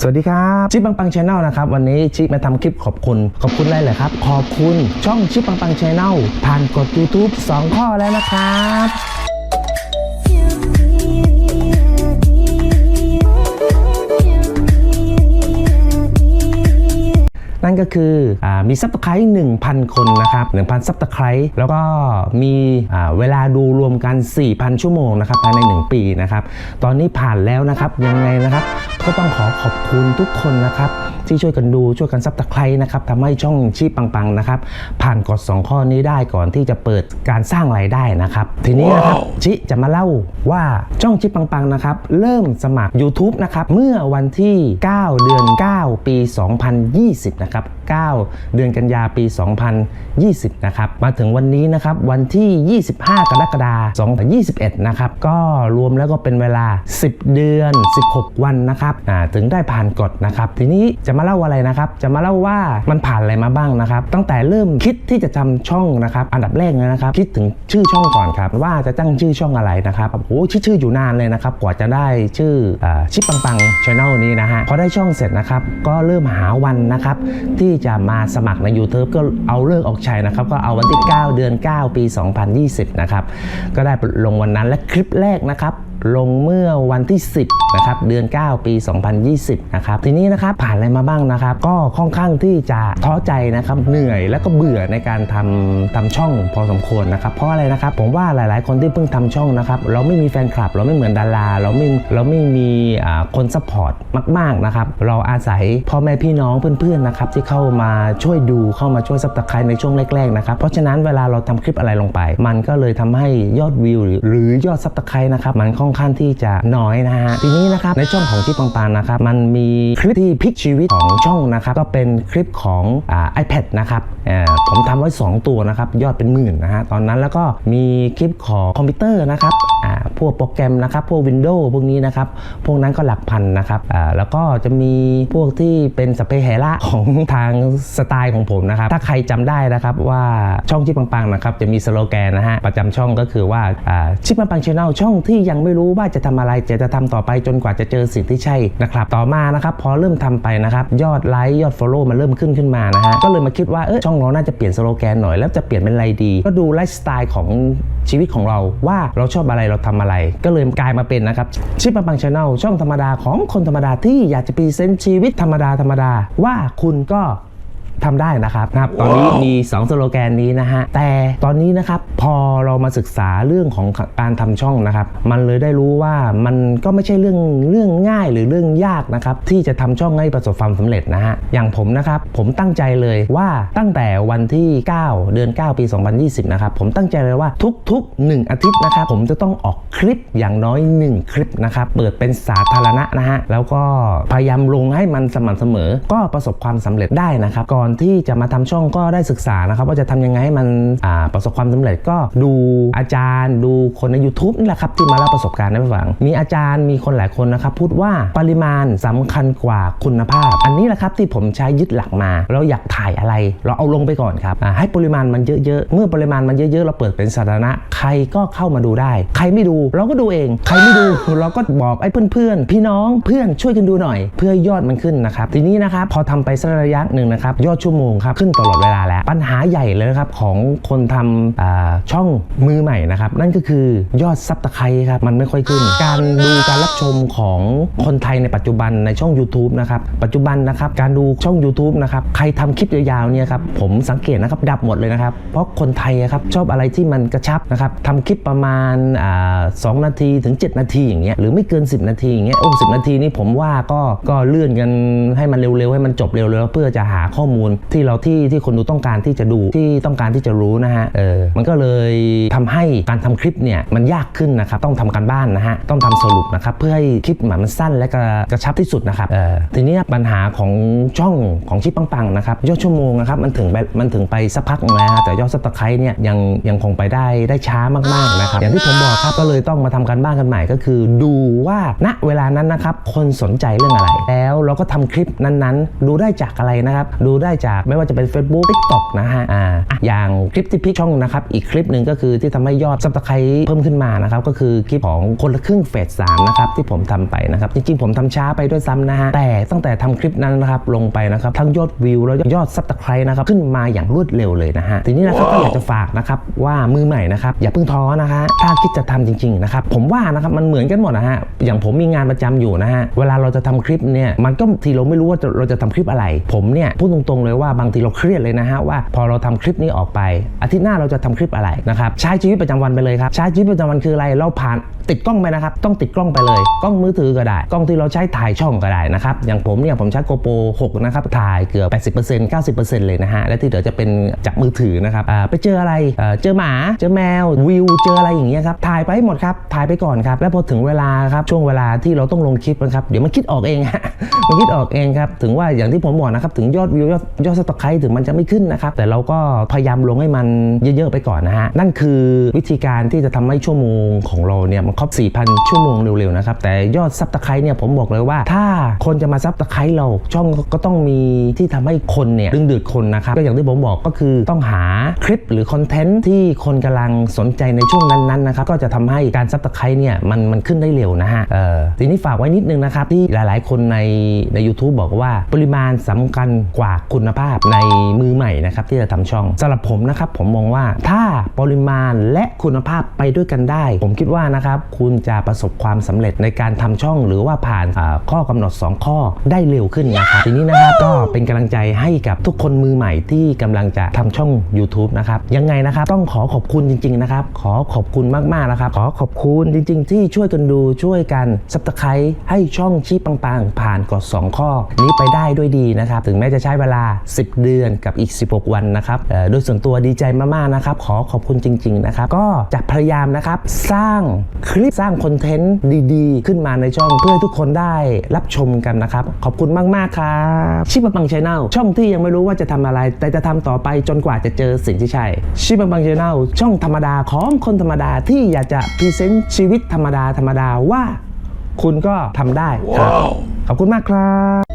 สวัสดีครับชิปปังปังชาแนลนะครับวันนี้ชิปมาทำคลิปขอบคุณขอบคุณอะไรเหรอครับ ขอบคุณช่องชิปปังปังชาแนลผ่านกด YouTube 2 ข้อแล้วนะครับนั่นก็คืออมีซับสไครต์1,000 คนนะครับ1,000ซับสไครต์แล้วก็มีเวลาดูรวมกัน 4,000 ชั่วโมงนะครับภายใน 1 ปีนะครับ ตอนนี้ผ่านแล้วนะครับยังไงนะครับ ก็ต้องขอขอบคุณทุกคนนะครับ ที่ช่วยกันดูช่วยกันซับสไครต์นะครับทำให้ช่องชีพปังๆนะครับผ่านกฎ2ข้อนี้ได้ก่อนที่จะเปิดการสร้างรายได้นะครับ ทีนี้นะครับชิจะมาเล่าว่าช่องชิปปังๆนะครับเริ่มสมัคร YouTube นะครับเมื่อวันที่ 9 เดือน 9 ปี 2020 นะครับ 9 เดือนกันยาปี 2020 นะครับ มาถึงวันนี้นะครับ วันที่ 25 กรกฎาคม 2021 นะครับ ก็รวมแล้วก็เป็นเวลา 10 เดือน 16 วันนะครับอ่าถึงได้ผ่านกฎนะครับ ทีนี้จะมาเล่าอะไรนะครับ จะมาเล่าว่ามันผ่านอะไรมาบ้างนะครับ ตั้งแต่เริ่มคิดที่จะทำช่องนะครับ อันดับแรกเลยนะครับ คิดถึงชื่อช่องก่อนครับ ว่าจะตั้งชื่อช่องอะไรนะครับโอ้โหชื่อชื่ออยู่นานเลยนะครับ กว่าจะได้ชื่ออาชิปปังปังช anel นี้นะฮะพอได้ช่องเสร็จนะครับ ก็เริ่มหาวันนะครับ ที่จะมาสมัครใน YouTube ก็เอาเลิกออกชัยนะครับ ก็เอาวันที่ 9 เดือน 9 ปี 2020 นะครับ ก็ได้ลงวันนั้นและคลิปแรกนะครับ ลงเมื่อวันที่ 10นะครับเดือน 9 ปี 2020นะครับทีนี้นะครับผ่านอะไรมาบ้างนะครับ ก็ค่อนข้างที่จะท้อใจนะครับเหนื่อยแล้วก็เบื่อในการทำทำช่องพอสมควรนะครับเพราะอะไรนะครับผมว่าหลาย ๆ คนที่เพิ่งทำช่องนะครับเราไม่มีแฟนคลับ เราไม่เหมือนดาราเราไม่เราไม่มีคนซัพพอร์ตมาก ๆ นะครับเราอาศัยพ่อแม่พี่น้องเพื่อน ๆ นะครับที่เข้ามาช่วยดูเข้ามาช่วยซับสไครต์ในช่วงแรก ๆ นะครับเพราะฉะนั้นเวลาเราทำคลิปอะไรลงไป มันก็เลยทำให้ยอดวิวหรือหรือยอดซับสไครต์นะครับมันค่อนข้างที่จะน้อยนะฮะทีนี้นะครับในช่องของที่ปังปานนะครับมันมีคลิปที่พลิกชีวิตของช่องนะครับก็เป็นคลิปของอ่า iPad นะครับผมทำไว้ 2 ตัวนะครับยอดเป็นหมื่นนะฮะตอนนั้นแล้วก็มีคลิปของคอมพิวเตอร์นะครับพวกโปรแกรมนะครับพวก Windows พวกนี้นะครับพวกนั้นก็หลักพันนะครับแล้วก็จะมีพวกที่เป็นสเปเฮระของทางสไตล์ของผมนะครับถ้าใครจำได้นะครับว่าช่องชิปปังๆนะครับจะมีสโลแกนนะฮะประจำช่องก็คือว่าอ่าชิปปังชแนลช่องที่ยังไม่รู้ว่าจะทำอะไรจะจะทำต่อไปจนกว่าจะเจอสิ่งที่ใช่นะครับต่อมานะครับพอเริ่มทำไปนะครับยอดไลค์ยอด Follow มันเริ่มขึ้นขึ้นมานะฮะก็เลยมาคิดว่าเออช่องเราน่าจะเปลี่ยนสโลแกนหน่อยแล้วจะเปลี่ยนเป็นอะไรดี ก็ดูไลฟ์สไตล์ของชีวิตของเราว่าเราชอบอะไรเราทำอะไร ก็เลยกลายมาเป็นนะครับชิปปังช n แนลช่องธรรมดาของคนธรรมดาที่อยากจะพรีเซนต์ชีวิตธรรมดาธรรมดาว่าคุณก็ ทำได้นะครับนะครับ ตอนนี้มี 2 สโลแกนนี้นะฮะ แต่ตอนนี้นะครับพอเรามาศึกษาเรื่องของการทำช่องนะครับ มันเลยได้รู้ว่ามันก็ไม่ใช่เรื่องเรื่องง่ายหรือเรื่องยากนะครับที่จะทำช่องให้ประสบความสำเร็จนะฮะ อย่างผมนะครับผมตั้งใจเลยว่าตั้งแต่วันที่ 9 เดือน 9 ปี 2020 นะครับ ผมตั้งใจเลยว่าทุกๆ 1 อาทิตย์นะครับ ผมจะต้องออกคลิปอย่างน้อย 1 คลิปนะครับ เปิดเป็นสาธารณะนะฮะ แล้วก็พยายามลงให้มันสม่ำเสมอ ก็ประสบความสำเร็จได้นะครับก่อนที่จะมาทำช่องก็ได้ศึกษานะครับว่าจะทำยังไงให้มันประสบความสำเร็จก็ดูอาจารย์ ดูคนใน YouTube นี่แหละครับที่มาเล่าประสบการณ์ให้ฟัง มีอาจารย์มีคนหลายคนนะครับพูดว่าปริมาณสำคัญกว่าคุณภาพ อันนี้แหละครับที่ผมใช้ยึดหลักมา เราอยากถ่ายอะไร เราเอาลงไปก่อนครับให้ปริมาณมันเยอะๆเมื่อปริมาณมันเยอะๆ เราเปิดเป็นสาธารณะใครก็เข้ามาดูได้ ใครไม่ดูเราก็ดูเอง ใครไม่ดูเราก็บอกไอ้เพื่อนๆพี่น้องเพื่อนช่วยกันดูหน่อย เพื่อยอดมันขึ้นนะครับทีนี้นะครับพอทำไปสักระยะหนึ่งนะครับยอดชั่วโมงครับขึ้นตลอดเวลาแล้ว ปัญหาใหญ่เลยนะครับของคนทำอ่าช่องมือใหม่นะครับ นั่นก็คือยอดซับตะไคร้ครับ มันไม่ค่อยขึ้น การดูการรับชมของคนไทยในปัจจุบันในช่อง YouTube นะครับ ปัจจุบันนะครับ การดูช่อง YouTube นะครับ ใครทำคลิปยาวๆเนี่ยครับ ผมสังเกตนะครับ ดับหมดเลยนะครับ เพราะคนไทยอะครับชอบอะไรที่มันกระชับนะครับทำคลิปประมาณอ่าสองนาทีถึง 7 นาทีอย่างเงี้ยหรือไม่เกิน 10 นาทีอย่างเงี้ยโอ้สินาทีนี่ผมว่าก็ก็เลื่อนกันให้มันเร็วๆให้มันจบเร็วๆเพื่อจะหาข้อมูลที่เราที่ที่คนดูต้องการที่จะดูที่ต้องการที่จะรู้นะฮะเออมันก็เลยทำให้การทำคลิปเนี่ยมันยากขึ้นนะครับต้องทำการบ้านนะฮะต้องทำสรุปนะครับเพื่อให้คลิปมันสั้นและกระกระชับที่สุดนะครับเออทีนี้ปัญหาของช่องของชิปปังๆนะครับยอดชั่วโมงนะครับมันถึงมันถึงไปสักพักนึงแล้วแต่ยอดซับสไครต์เนี่ยยังยังคงไปได้ได้ช้ามากๆนะครับอย่างที่ผมบอกครับก็เลยต้องมาทำการบ้านกันใหม่ก็คือ ดูว่าณเวลานั้นนะครับคนสนใจเรื่องอะไร แล้วเราก็ทำคลิปนั้นๆ ดูได้จากอะไรนะครับดูได้จากไม่ว่าจะเป็น Facebook TikTok นะฮะอ่าอะอย่างคลิปที่พี่ช่องนะครับ อีกคลิปหนึ่งก็คือที่ทำให้ยอดซับสไครต์เพิ่มขึ้นมานะครับ ก็คือคลิปของคนละครึ่งเฟสสามนะครับที่ผมทำไปนะครับ จริงๆ ผมทำช้าไปด้วยซ้ำนะฮะ แต่ตั้งแต่ทำคลิปนั้นนะครับลงไปนะครับ ทั้งยอดวิวแล้วยอดซับสไครต์นะครับ ขึ้นมาอย่างรวดเร็วเลยนะฮะ ทีนี้นะครับก็อยากจะฝากนะครับว่ามือใหม่นะครับอย่าเพิ่งท้อนะฮะถ้าคิดจะทำจริงๆนะครับผมว่านะครับมันเหมือนกันหมดนะฮะอย่างผมมีงานประจำอยู่นะฮะเวลาเราจะทำคลิปเนี่ยมันก็ทีเราไม่รู้ว่าจะเราจะทำคลิปอะไร ผมเนี่ยพูดตรงๆเลยว่าบางทีเราเครียดเลยนะฮะว่าพอเราทำคลิปนี้ออกไปอาทิตย์หน้าเราจะทำคลิปอะไรนะครับใช้ชีวิตประจำวันไปเลยครับใช้ชีวิตประจำวันคืออะไรเราผ่าน ติดกล้องไปนะครับ ต้องติดกล้องไปเลย กล้องมือถือก็ได้ กล้องที่เราใช้ถ่ายช่องก็ได้นะครับ อย่างผมเนี่ยผมใช้โกโปร6นะครับ ถ่ายเกือบ 80% 90%เลยนะฮะ และที่เหลือจะเป็นจากมือถือนะครับไปเจออะไร เจอหมา เจอแมว วิว เจออะไรอย่างเงี้ยครับ ถ่ายไปหมดครับ ถ่ายไปก่อนครับ แล้วพอถึงเวลาครับ ช่วงเวลาที่เราต้องลงคลิปนะครับ เดี๋ยวมันคิดออกเองฮะ มันคิดออกเองครับ ถึงว่าอย่างที่ผมบอกนะครับ ถึงยอดวิวยอดยอดสตอคไคถึงมันจะไม่ขึ้นนะครับ แต่เราก็พยายามลงให้มันเยอะๆไปก่อนนะฮะ นั่นคือวิธีการที่จะทำให้ชั่วโมงของเราเนี่ยมันครบ 4,000 ชั่วโมงเร็วๆนะครับแต่ยอดซับตะไคร้เนี่ยผมบอกเลยว่า ถ้าคนจะมาซับตะไคร้เราช่องก็ต้องมีที่ทำให้คนเนี่ยดึงดูดคนนะครับก็อย่างที่ผมบอกก็คือต้องหาคลิปหรือคอนเทนต์ที่คนกำลังสนใจในช่วงนั้นๆนะครับก็จะทำให้การซับตะไคร้เนี่ยมันมันขึ้นได้เร็วนะฮะเออทีนี้ฝากไว้นิดนึงนะครับที่หลายๆ คนในใน u t u b e บอกว่าปริมาณสำคัญกว่าคุณภาพในมือใหม่นะครับที่จะทำช่องสำหรับผมนะครับผมมองว่าถ้าปริมาณและคุณภาพไปด้วยกันได้ ผมคิดว่านะครับคุณจะประสบความสำเร็จในการทำช่องหรือว่าผ่านอ่าข้อกำหนด 2 ข้อได้เร็วขึ้นนะครับทีนี้นะครับก็เป็นกำลังใจให้กับทุกคนมือใหม่ที่กำลังจะทำช่อง YouTube นะครับยังไงนะครับต้องขอขอบคุณจริง ๆ นะครับ ขอขอบคุณมากๆนะครับ ขอขอบคุณจริง ๆ ที่ช่วยกันดูช่วยกันซับสไครต์ให้ช่องชีพปังๆ ผ่านกฎ2ข้อ นี้ไปได้ด้วยดีนะครับ ถึงแม้จะใช้เวลา 10 เดือนกับอีก 16 วันนะครับเอ่อโดยส่วนตัวดีใจมากๆนะครับ ขอขอบคุณจริง ๆ นะครับ ก็จะพยายามนะครับสร้างคลิปสร้างคอนเทนต์ดีๆ ขึ้นมาในช่องเพื่อให้ทุกคนได้รับชมกันนะครับ ขอบคุณมากๆครับชิปปังชแนลช่องที่ยังไม่รู้ว่าจะทำอะไร แต่จะทำต่อไปจนกว่าจะเจอสิ่งที่ใช่ชิปปังชแนลช่องธรรมดาของคนธรรมดาที่อยากจะพรีเซนต์ชีวิตธรรมดาธรรมดาว่า คุณก็ทำได้ครับขอบคุณมากครับ